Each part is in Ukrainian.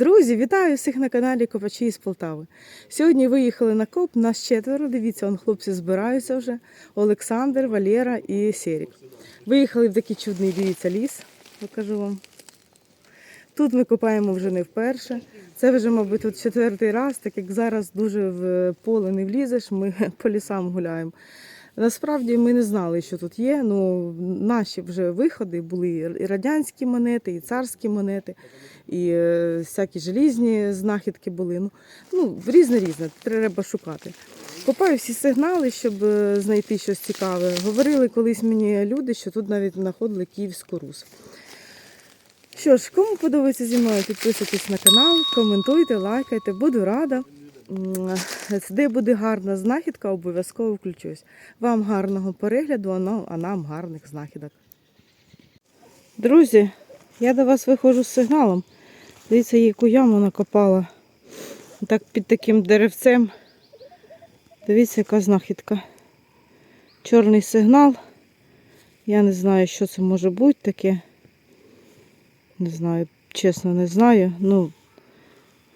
Друзі, вітаю всіх на каналі Копачі із Полтави. Сьогодні виїхали на коп, нас четверо. Дивіться, он хлопці збираються вже. Олександр, Валера і Серік. Виїхали в такий чудний, дивіться, ліс. Покажу вам. Тут ми копаємо вже не вперше. Це вже, мабуть, тут четвертий раз, так як зараз дуже в поле не влізеш, ми по лісам гуляємо. Насправді ми не знали, що тут є. Ну, наші вже виходи були і радянські монети, і царські монети, і е, всякі желізні знахідки були. Ну, ну різне різне, треба шукати. Копаю всі сигнали, щоб е, знайти щось цікаве. Говорили колись мені люди, що тут навіть знаходили Київську Русь. Що ж, кому подобається зі мною, підписуйтесь на канал, коментуйте, лайкайте, буду рада. Де буде гарна знахідка, обов'язково включусь. Вам гарного перегляду, а нам гарних знахідок. Друзі, я до вас виходжу з сигналом. Дивіться, яку яму накопала. Так під таким деревцем. Дивіться, яка знахідка. Чорний сигнал. Я не знаю, що це може бути таке. Не знаю, чесно не знаю. Ну,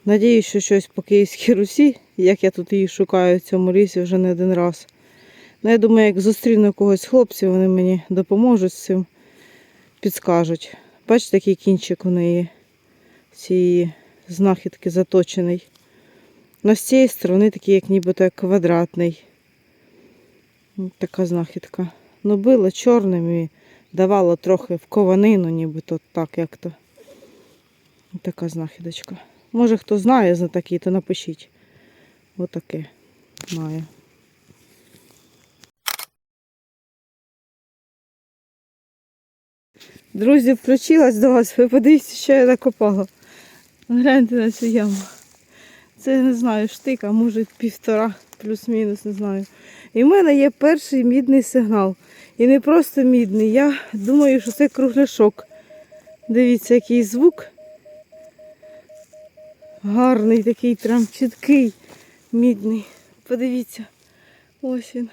надіюсь, що щось по Київській Русі, як я тут її шукаю в цьому лісі вже не один раз. Ну, я думаю, як зустріну когось хлопців, вони мені допоможуть з цим, підскажуть. Бачите, який кінчик у неї цієї знахідки заточений. На з цієї сторони такий, як нібито квадратний. Така знахідка. Ну, била чорним і давала трохи в кованину, нібито так як то. Така знахідочка. Може хто знає за такі, то напишіть. Отаке має. Друзі, включилась до вас. Ви подивіться, що я накопала. Гляньте на цю яму. Це не знаю, штик, а може півтора, плюс-мінус, не знаю. І в мене є перший мідний сигнал. І не просто мідний. Я думаю, що це кругляшок. Дивіться, який звук. Гарний такий, прям чіткий, мідний. Подивіться. Ось він.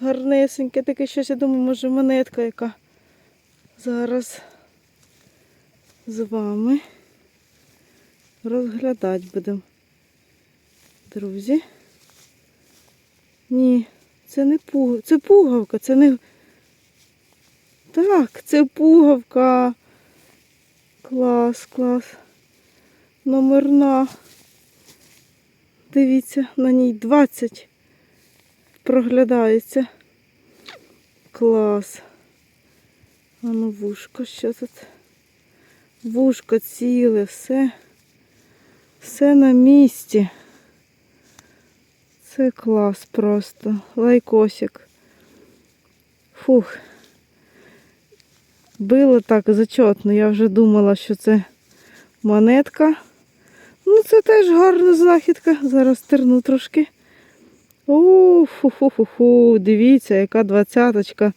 Гарнесеньке таке щось, я думаю, може монетка яка. Зараз з вами розглядати будемо. Друзі. Ні, це не пугавка. Це пугавка, це не. Так, це пугавка. Клас, клас. Номерна. Дивіться, на ній 20 проглядається. Клас. А ну вушко, що тут? Вушко ціле, все. Все на місці. Це клас просто. Лайкосик. Фух. Було так зачетно. Я вже думала, що це монетка. Ну, це теж гарна знахідка. Зараз терну трошки. О, фу-фу-фу-фу. Дивіться, яка двадцяточка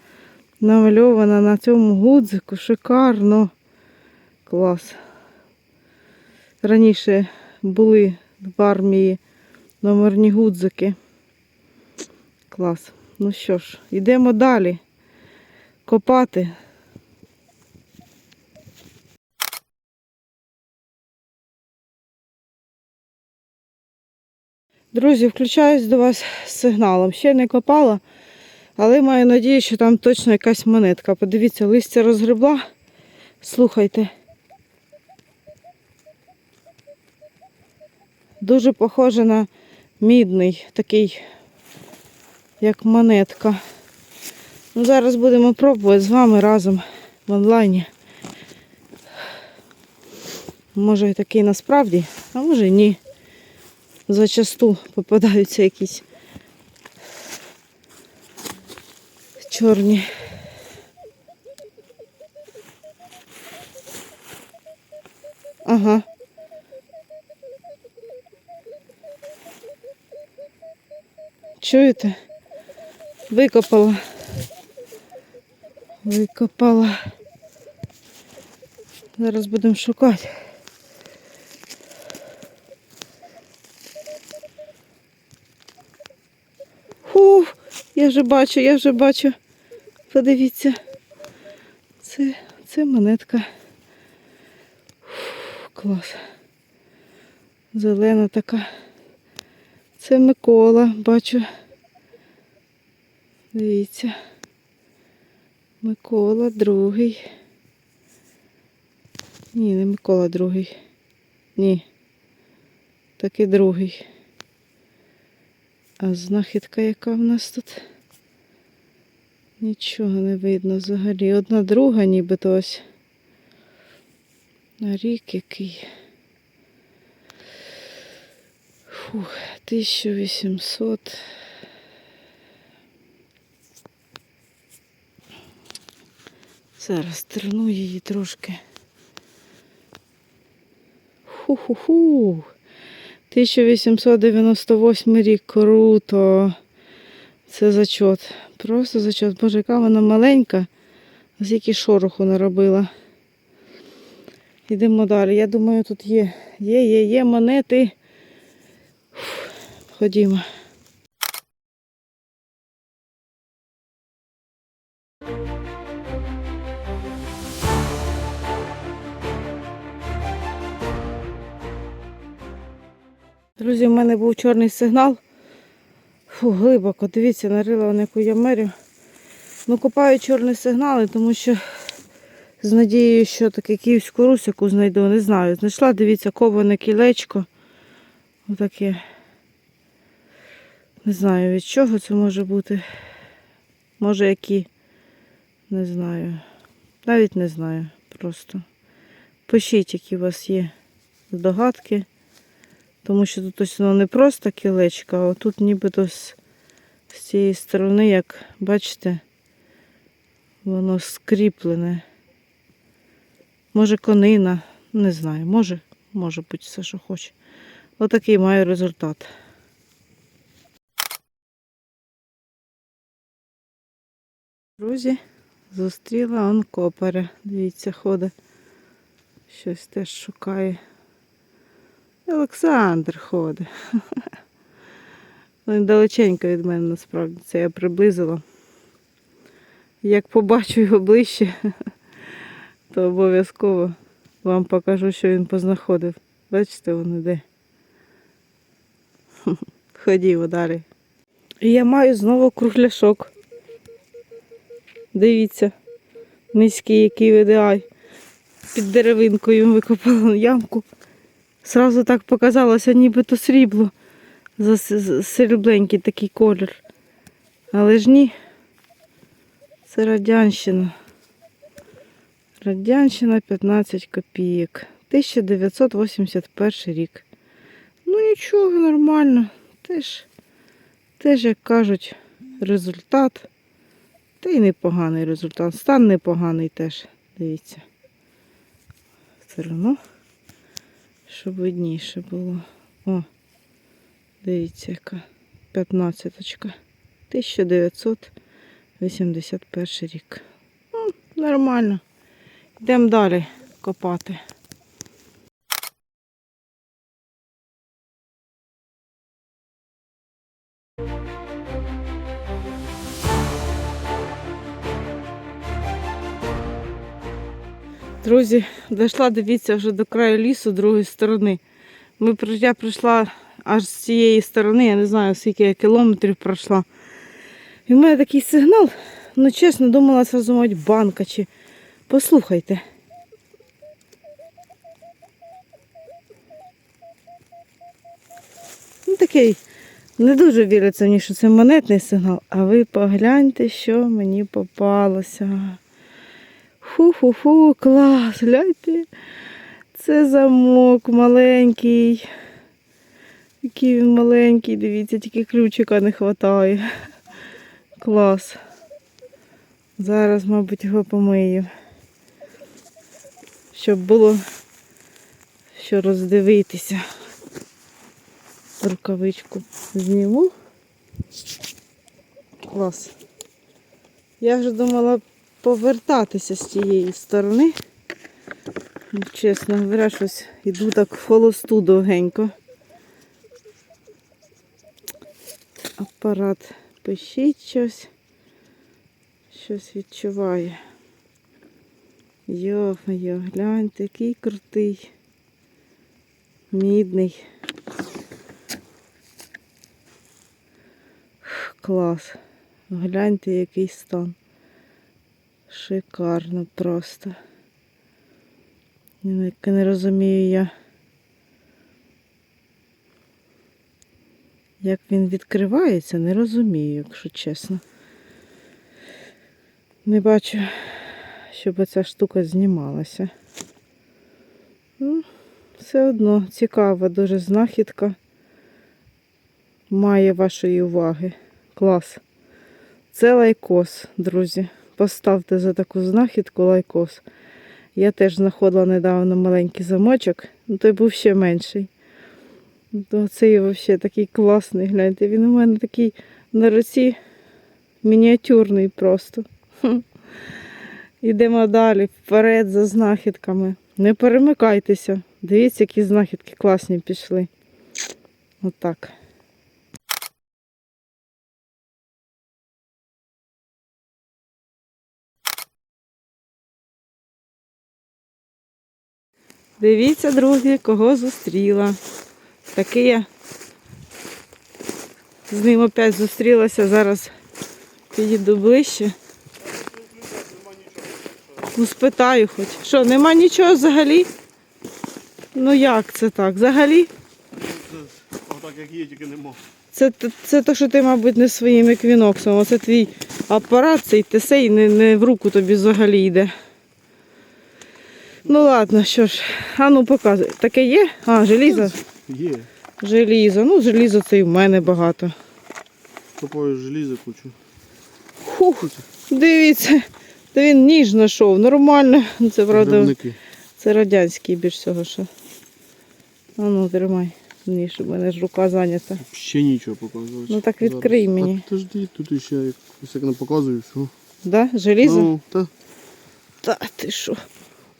намальована на цьому гудзику. Шикарно. Клас. Раніше були в армії номерні гудзики. Клас. Ну що ж, йдемо далі. Копати. Друзі, включаюсь до вас з сигналом. Ще не копала, але маю надію, що там точно якась монетка. Подивіться, листя розгребла. Слухайте. Дуже похоже на мідний, такий, як монетка. Ну, зараз будемо пробувати з вами разом в онлайні. Може і такий насправді, а може і ні. Зачасту попадаються якісь чорні. Ага. Чуєте? Викопала. Викопала. Зараз будемо шукати. Фу, я вже бачу, я вже бачу. Подивіться. Це, це монетка. Фу, клас. Зелена така. Це Микола, бачу. Дивіться. Микола другий. Ні, не Микола другий. Ні. Таки другий. А знахідка яка в нас тут? Нічого не видно взагалі. Одна друга нібито ось. А рік який. Фух, 1800. Зараз терну її трошки. Ху-ху-ху. 1898 рік. Круто. Це зачот. Просто зачот. Боже, яка вона маленька. Скільки шороху наробила. Йдемо далі. Я думаю, тут є. Є, є, є монети. Ходімо. Друзі, в мене був чорний сигнал. Фу, глибоко. Дивіться, нарила вона яку ямерю. Ну, копаю чорні сигнали, тому що з надією, що таке київську русь, яку знайду, не знаю. Знайшла, дивіться, коване кілечко. Отаке. Не знаю від чого це може бути. Може які. Не знаю. Навіть не знаю. Просто. Пишіть, які у вас є здогадки. Тому що тут ось воно не просто кілечко, а тут нібито з, з цієї сторони, як бачите, воно скріплене. Може конина, не знаю, може, може бути все, що хоче. Отакий маю результат. Друзі, зустріла он копаря. Дивіться, ходить. Щось теж шукає. Олександр ходить. Він далеченько від мене насправді. Це я приблизила. Як побачу його ближче, то обов'язково вам покажу, що він познаходив. Бачите, він іде. Ходімо далі. І я маю знову кругляшок. Дивіться, низький, який видай. Під деревинкою викопала ямку. Сразу так показалося, ніби то срібло. За срібленький такий колір. Але ж ні. Це радянщина. Радянщина 15 копійок. 1981 рік. Ну нічого, нормально. Теж, теж, як кажуть, результат. Та й непоганий результат. Стан непоганий теж. Дивіться. Все одно щоб видніше було. О, дивіться, яка 15-очка. 1981 рік. Ну, нормально. Йдемо далі копати. Друзі, дійшла, дивіться, вже до краю лісу, другої сторони. Ми, я прийшла аж з цієї сторони, я не знаю, скільки я кілометрів пройшла. І в мене такий сигнал, ну чесно, думала зразу, мабуть, банка чи. Послухайте. Ну такий, не дуже віриться мені, що це монетний сигнал, а ви погляньте, що мені попалося. Фу-фу-фу, клас, гляньте. Це замок маленький. Який він маленький, дивіться, тільки ключика не вистачає. Клас. Зараз, мабуть, його помию. Щоб було що роздивитися. Рукавичку зніму. Клас. Я вже думала повертатися з тієї сторони. Ну, Чесно говоря, щось іду так в холосту довгенько. Апарат пишіть щось. Щось відчуває. Йо-йо, гляньте, який крутий. Мідний. Клас. Гляньте, який стан. Шикарно просто. Не, не розумію я. Як він відкривається, не розумію, якщо чесно. Не бачу, щоб ця штука знімалася. Ну, все одно цікава дуже знахідка. Має вашої уваги. Клас. Це лайкос, друзі. Поставте за таку знахідку лайкос. Я теж знаходила недавно маленький замочок, ну той був ще менший. То цей взагалі такий класний, гляньте. Він у мене такий на руці мініатюрний просто. Хм. Ідемо далі, вперед за знахідками. Не перемикайтеся. Дивіться, які знахідки класні пішли. Отак. Дивіться, друзі, кого зустріла. Такий я з ним опять зустрілася. Зараз підійду ближче. Ну, спитаю хоч. Що, нема нічого взагалі? Ну як це так? Взагалі? Отак як є, тільки нема. Це, це то, що ти, мабуть, не своїм еквіноксом. Оце твій апарат, цей тесей не, не в руку тобі взагалі йде. Ну ладно, що ж. А ну показуй. Таке є? А, желізо? Є. Желізо. Ну, желізо це і в мене багато. Копаю желізо кучу. Фух, дивіться. Та він ніж знайшов. Нормально. Ну, Це правда. Гривники. Це радянський більш всього, що. А ну, тримай. Ніж, у мене ж рука зайнята. Ще нічого показувати. Ну, так відкрий Зараз. мені. А подожди, тут ще як як не показую, все. Да? Желізо? Ну, та. Та ти що?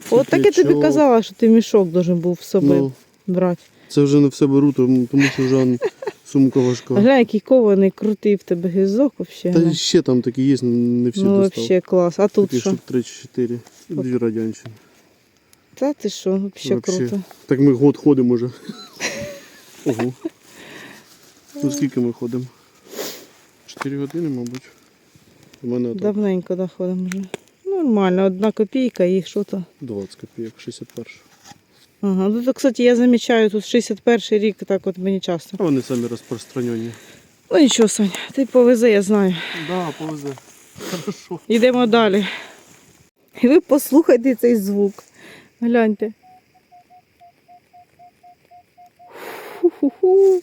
От так я тобі казала, що ти мішок должен був з собою Ну, брати. це вже не все беру, тому що вже сумка важка. Глянь, який кований, крутий в тебе гізок взагалі. Та ще там такі є, не всі Ну достав. взагалі клас. А тут Такі що? штук 3 чи 4. І дві радянщини. Та ти що, взагалі круто. Так ми год ходимо вже. Ого. Ну скільки ми ходимо? 4 години, мабуть. У мене Давненько доходимо вже. Нормально, одна копійка і що то. 20 копійок, 61. Ага, ну то, кстати, я замічаю, тут 61 рік, так от мені часто. А вони самі розпространені. Ну нічого, Сань, ти повезе, я знаю. Да, повезе. Хорошо. Йдемо далі. І ви послухайте цей звук. Гляньте. Ху-ху-ху.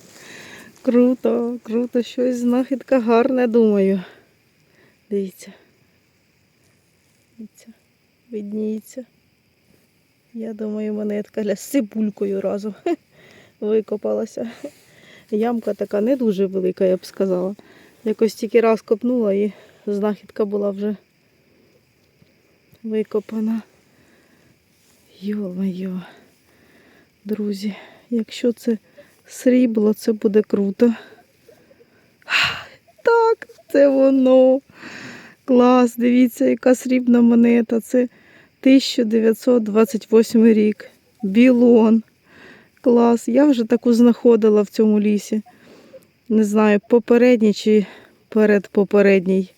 Круто, круто, щось знахідка гарне, думаю. Дивіться. Дивіться. Видніється. Я думаю, монетка для з цибулькою разом викопалася. Ямка така не дуже велика, я б сказала. Якось тільки раз копнула і знахідка була вже викопана. Йо-моє, друзі, якщо це срібло, це буде круто. Так, це воно. Клас, дивіться, яка срібна монета. Це 1928 рік. Білон. Клас. Я вже таку знаходила в цьому лісі. Не знаю, попередній чи передпопередній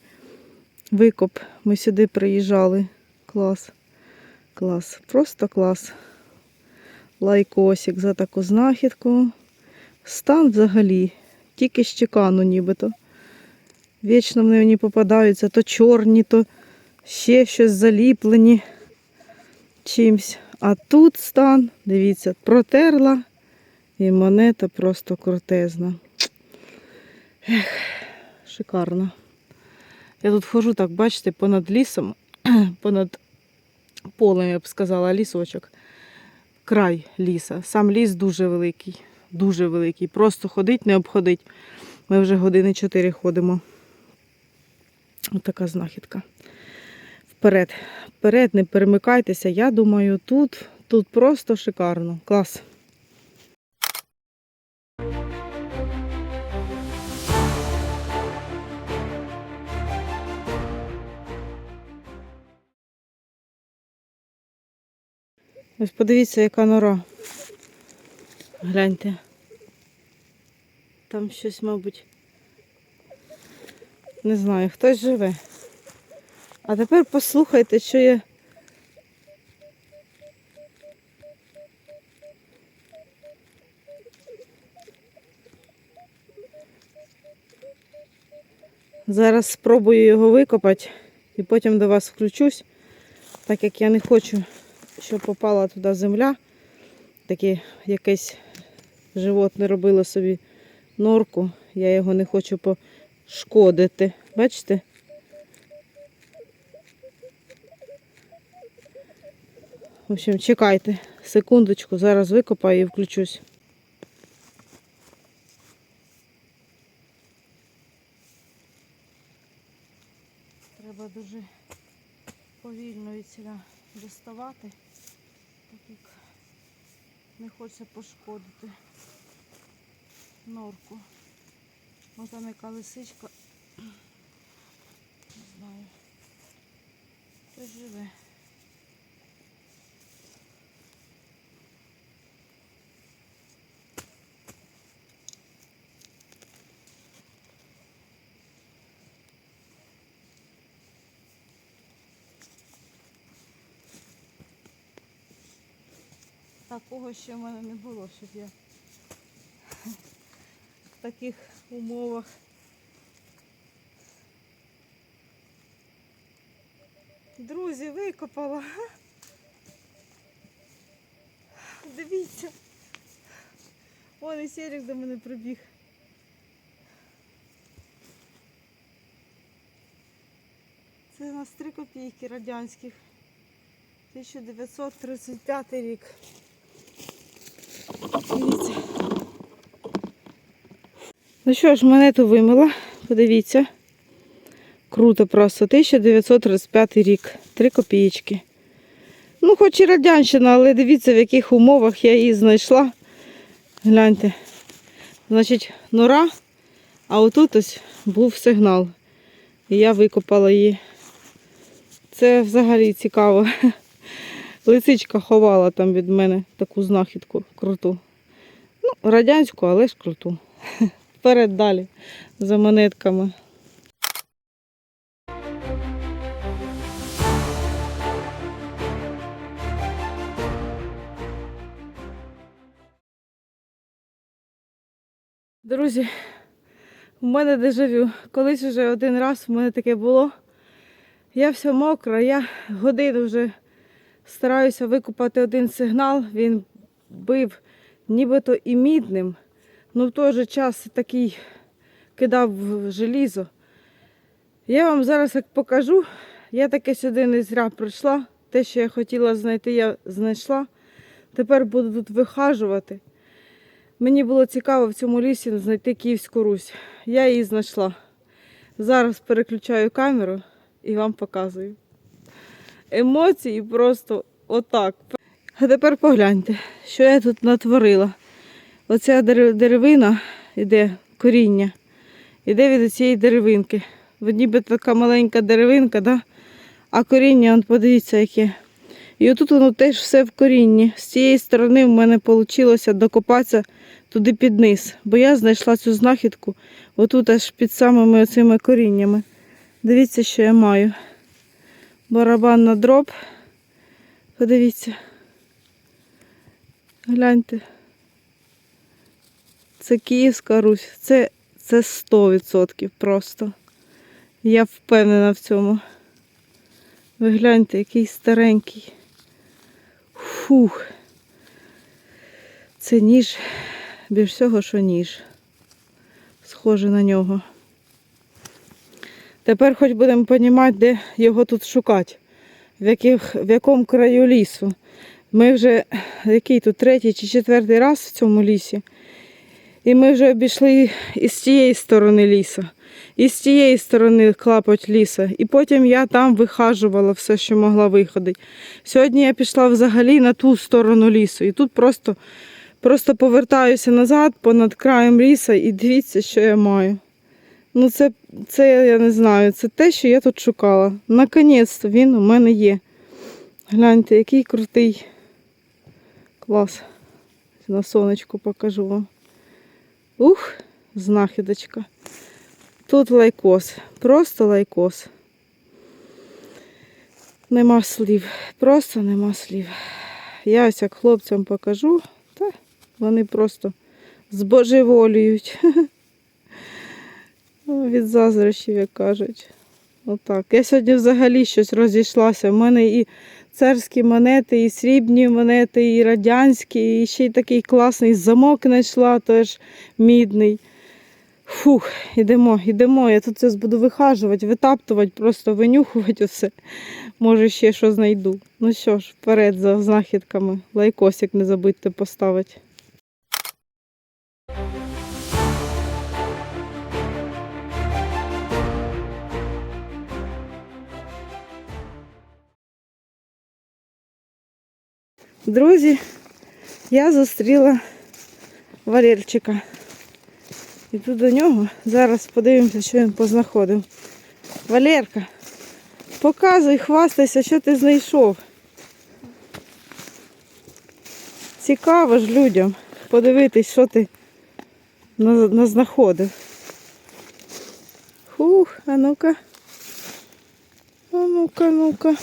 викоп. Ми сюди приїжджали. Клас. Клас. Просто клас. Лайкосик за таку знахідку. Стан взагалі. Тільки з чекану нібито. Вічно мені попадаються то чорні, то ще щось заліплені чимсь. А тут стан, дивіться, протерла і монета просто крутезна. Ех, шикарно. Я тут хожу, так, бачите, понад лісом, понад полем, я б сказала, лісочок. Край ліса. Сам ліс дуже великий, дуже великий. Просто ходить, не обходить. Ми вже години 4 ходимо. Ось така знахідка. Вперед, вперед, не перемикайтеся. Я думаю, тут, тут просто шикарно. Клас. Ось подивіться, яка нора. Гляньте. Там щось, мабуть. Не знаю, хтось живе. А тепер послухайте, що я. Зараз спробую його викопати і потім до вас включусь, так як я не хочу, щоб попала туди земля, таке якесь животне робило собі норку. Я його не хочу пошкодити. Бачите? В общем, чекайте секундочку, зараз викопаю і включусь. Треба дуже повільно від сюди доставати, так як не хочеться пошкодити норку. Ось там яка лисичка. Не знаю. Хтось живе. Такого ще в мене не було, щоб я таких умовах. Друзі, викопала. Дивіться. Вон і Серік до мене прибіг. Це у нас 3 копійки радянських. 1935 рік. Дивіться. Ну що ж, монету вимила. Подивіться. Круто просто. 1935 рік. 3 копійки. Ну, хоч і радянщина, але дивіться, в яких умовах я її знайшла. Гляньте. Значить, нора, а отут ось був сигнал. І я викопала її. Це взагалі цікаво. Лисичка ховала там від мене таку знахідку круту. Ну, радянську, але ж круту. Вперед далі за монетками. Друзі, у мене дежавю. Колись вже один раз в мене таке було. Я вся мокра, я годину вже стараюся викупати один сигнал. Він бив нібито і мідним, але в той же час такий кидав в желізо. Я вам зараз як покажу. Я таке сюди не зря прийшла. Те, що я хотіла знайти, я знайшла. Тепер буду тут вихажувати. Мені було цікаво в цьому лісі знайти Київську Русь. Я її знайшла. Зараз переключаю камеру і вам показую. Емоції просто отак. А тепер погляньте, що я тут натворила. Оця деревина іде, коріння, іде від цієї деревинки. От ніби така маленька деревинка, да? а коріння, он, подивіться, яке. І отут воно теж все в корінні. З цієї сторони в мене вийшло докопатися туди під низ, бо я знайшла цю знахідку отут аж під самими оцими коріннями. Дивіться, що я маю. Барабан на дроб. Подивіться. Гляньте. Це Київська Русь. Це, це 100% просто. Я впевнена в цьому. Ви гляньте, який старенький. Фух. Це ніж, більш всього, що ніж. Схоже на нього. Тепер хоч будемо розуміти, де його тут шукати, в, яких, в якому краю лісу. Ми вже який тут третій чи четвертий раз в цьому лісі. І ми вже обійшли із тієї сторони ліса, і з тієї сторони клапоть ліса. І потім я там вихажувала все, що могла виходити. Сьогодні я пішла взагалі на ту сторону лісу. І тут просто, просто повертаюся назад понад краєм ліса і дивіться, що я маю. Ну, це, це я не знаю, це те, що я тут шукала. Наконець-то він у мене є. Гляньте, який крутий клас. на сонечку покажу вам. Ух, знахідочка. Тут лайкос, просто лайкос. Нема слів, просто нема слів. Я ось як хлопцям покажу, та вони просто збожеволюють. Від заздрощів, як кажуть. Отак. Я сьогодні взагалі щось розійшлася. У мене і царські монети, і срібні монети, і радянські, і ще й такий класний замок знайшла, теж мідний. Фух, ідемо, ідемо. Я тут це буду вихажувати, витаптувати, просто винюхувати усе. Може, ще що знайду. Ну що ж, вперед за знахідками. Лайкосик не забудьте поставити. Друзі, я зустріла Валерчика. Іду до нього. Зараз подивимося, що він познаходив. Валерка, показуй, хвастайся, що ти знайшов. Цікаво ж людям подивитись, що ти на- назнаходив. Хух, а ну-ка. А ну-ка, ну-ка.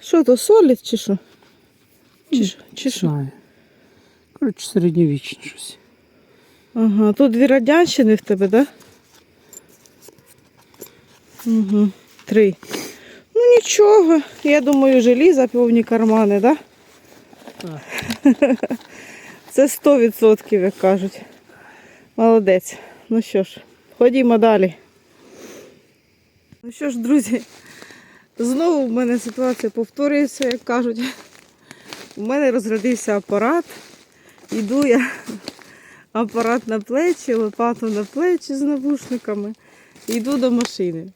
Що то, солід чи що? Чи, що? чи що? Знаю. Коротше, середньовічне щось. Ага, тут дві радянщини в тебе, так? Да? Угу. Три. Ну нічого. Я думаю, желіза повні кармани, так? Це 100%, як кажуть. Молодець. Ну що ж, ходімо далі. Ну що ж, друзі, знову в мене ситуація повторюється, як кажуть. У мене розрядився апарат. Іду я апарат на плечі, лопату на плечі з навушниками. Йду до машини.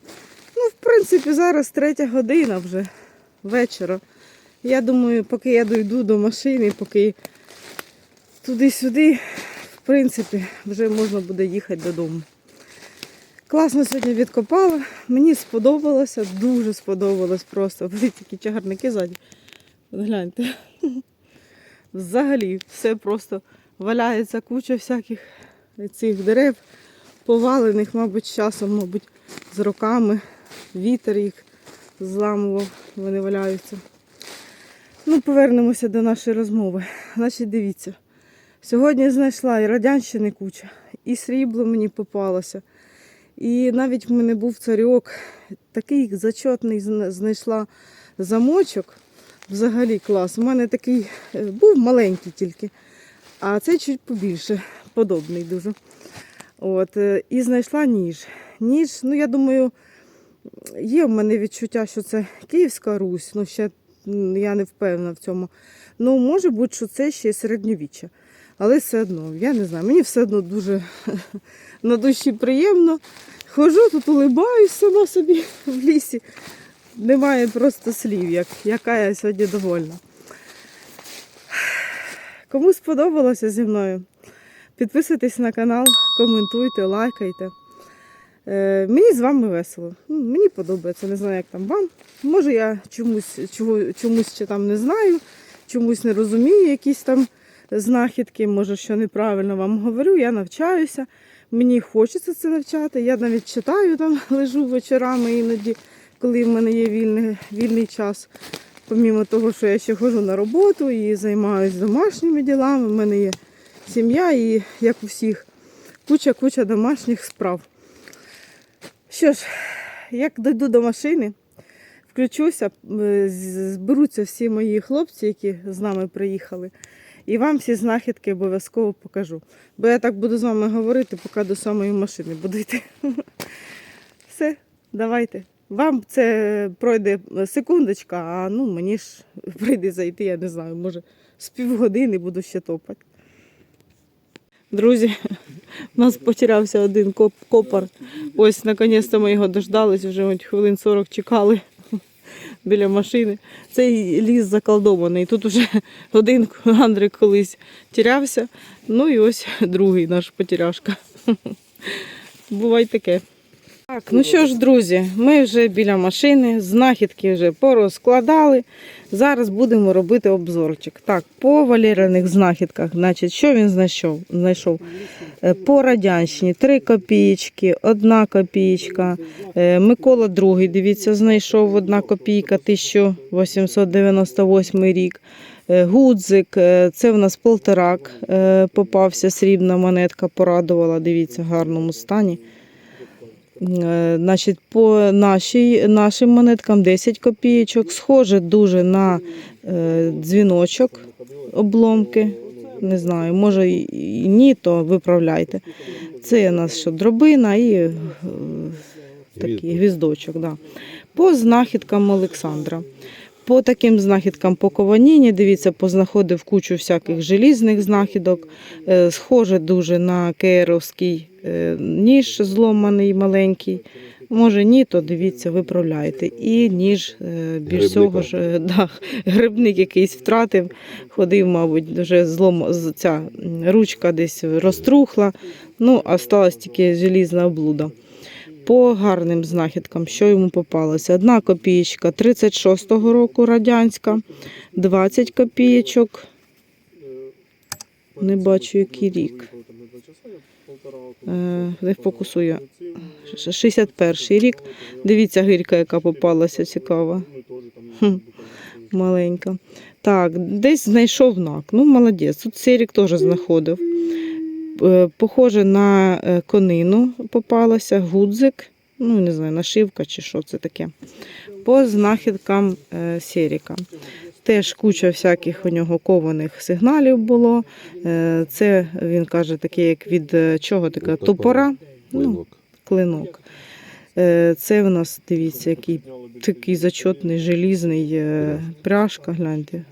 Ну, в принципі, зараз третя година вже вечора. Я думаю, поки я дойду до машини, поки туди-сюди, в принципі, вже можна буде їхати додому. Класно сьогодні відкопала. Мені сподобалося, дуже сподобалось просто. Подивіться, які чагарники ззаді. Гляньте. Взагалі, все просто валяється куча всяких цих дерев, повалених, мабуть, часом, мабуть, з роками. Вітер їх зламував, вони валяються. Ну, повернемося до нашої розмови. Значить, дивіться. Сьогодні знайшла і радянщини куча, і срібло мені попалося. І навіть в мене був царьок, такий зачетний знайшла замочок. Взагалі клас. У мене такий е, був маленький тільки, а цей чуть побільше, подобний дуже. От, е, і знайшла ніж. Ніж, ну я думаю, є в мене відчуття, що це Київська Русь, ну ще я не впевнена в цьому. Ну, може бути, що це ще середньовіччя. Але все одно, я не знаю, мені все одно дуже на душі приємно. Хожу тут, улибаюсь сама собі в лісі. Немає просто слів, як, яка я сьогодні довольна. Кому сподобалося зі мною, підписуйтесь на канал, коментуйте, лайкайте. Е, мені з вами весело. Ну, Мені подобається, не знаю, як там вам. Може, я чомусь, чого, чомусь ще там не знаю, чомусь не розумію якісь там знахідки, може, що неправильно вам говорю, я навчаюся. Мені хочеться це навчати. Я навіть читаю там, лежу вечорами іноді, коли в мене є вільний, вільний час. Помімо того, що я ще ходжу на роботу і займаюся домашніми ділами. У мене є сім'я і, як у всіх, куча-куча домашніх справ. Що ж, як дойду до машини, включуся, е, зберуться всі мої хлопці, які з нами приїхали, і вам всі знахідки обов'язково покажу. Бо я так буду з вами говорити, поки до самої машини буду йти. Все, давайте. Вам це пройде секундочка, а ну мені ж прийде зайти, я не знаю, може з півгодини буду ще топати. Друзі, у нас потерявся один коп копар. Ось, наконець-то ми його дождались, вже от хвилин 40 чекали біля машини. Цей ліс заколдований. Тут уже один Андрик колись тірявся, ну і ось другий наш потеряшка. Буває таке. Так, ну що ж, друзі, ми вже біля машини, знахідки вже порозкладали. Зараз будемо робити обзорчик. Так, по валеряних знахідках, значить, що він знайшов? знайшов? Е, По радянщині 3 копійки, 1 копійка. Е, Микола II, дивіться, знайшов 1 копійка, 1898 рік. Е, Гудзик, це в нас полторак попався, срібна монетка, порадувала, дивіться, в гарному стані. Е, Значить, по нашій, нашим монеткам 10 копійочок. Схоже дуже на е, дзвіночок, обломки. Не знаю, може і ні, то виправляйте. Це у нас що дробина і е, такий гвіздочок. Да. По знахідкам Олександра. По таким знахідкам по кованіні, дивіться, познаходив кучу всяких желізних знахідок. Схоже дуже на кеєровський ніж зломаний маленький. Може ні, то дивіться, виправляйте. І ніж е, більш всього ж е, да, грибник якийсь втратив, ходив, мабуть, вже злом, ця ручка десь розтрухла. Ну, а сталася тільки желізна облуда. По гарним знахідкам, що йому попалося? Одна копієчка 36-го року радянська, 20 копійочок. Не бачу, який рік. Е, Не фокусую. 61 рік. Дивіться, гирька, яка попалася, цікава. Маленька. Так, десь знайшов нак. Ну, молодець. Тут Серік теж знаходив. Е, Похоже на е, конину попалася, гудзик. Ну, не знаю, нашивка чи що це таке. По знахідкам Серіка. Теж куча всяких у нього кованих сигналів було. Е, Це він каже, таке, як від е, чого таке? Топора. Ну, клинок. Е, Це в нас, дивіться, який такий зачотний, желізний пряжка, гляньте.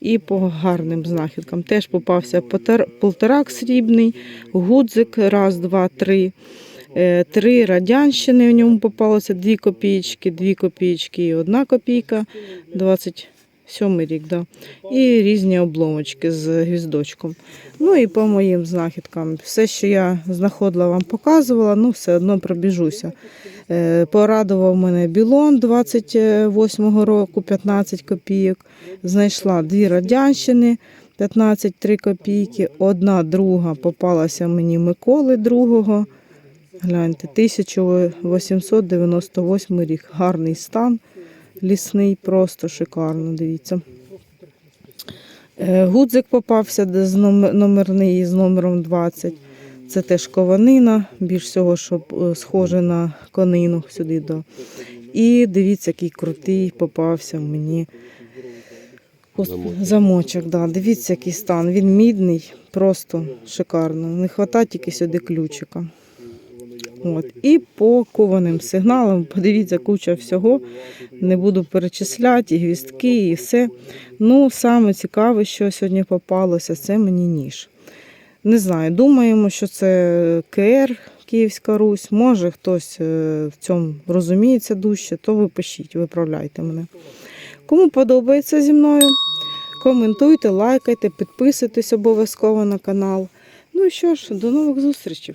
І по гарним знахідкам теж попався полторак срібний, гудзик, раз, два, три. Е, Три радянщини в ньому попалося, дві копійки, дві копійки і одна копійка, 27 рік, да. і різні обломочки з гвіздочком. Ну і по моїм знахідкам. Все, що я знаходила, вам показувала, ну все одно пробіжуся. Е, Порадував мене білон 28-го року, 15 копійок. Знайшла дві радянщини, 15 3 копійки. Одна друга попалася мені Миколи другого. Гляньте, 1898 рік. Гарний стан, лісний, просто шикарно, дивіться. Е, Гудзик попався з номерний з номером 20. Це теж кованина, більш всього, що е, схоже на конину сюди. До. І дивіться, який крутий попався мені Замочок. замочок. Да. Дивіться, який стан. Він мідний, просто шикарно. Не вистачає тільки сюди ключика. От. І по кованим сигналам, подивіться, куча всього. Не буду перечисляти, і гвістки, і все. Ну, саме цікаве, що сьогодні попалося, це мені ніж. Не знаю, думаємо, що це КР Київська Русь. Може хтось е, в цьому розуміється дужче, то ви пишіть, виправляйте мене. Кому подобається зі мною, коментуйте, лайкайте, підписуйтесь обов'язково на канал. Ну і що ж, до нових зустрічей!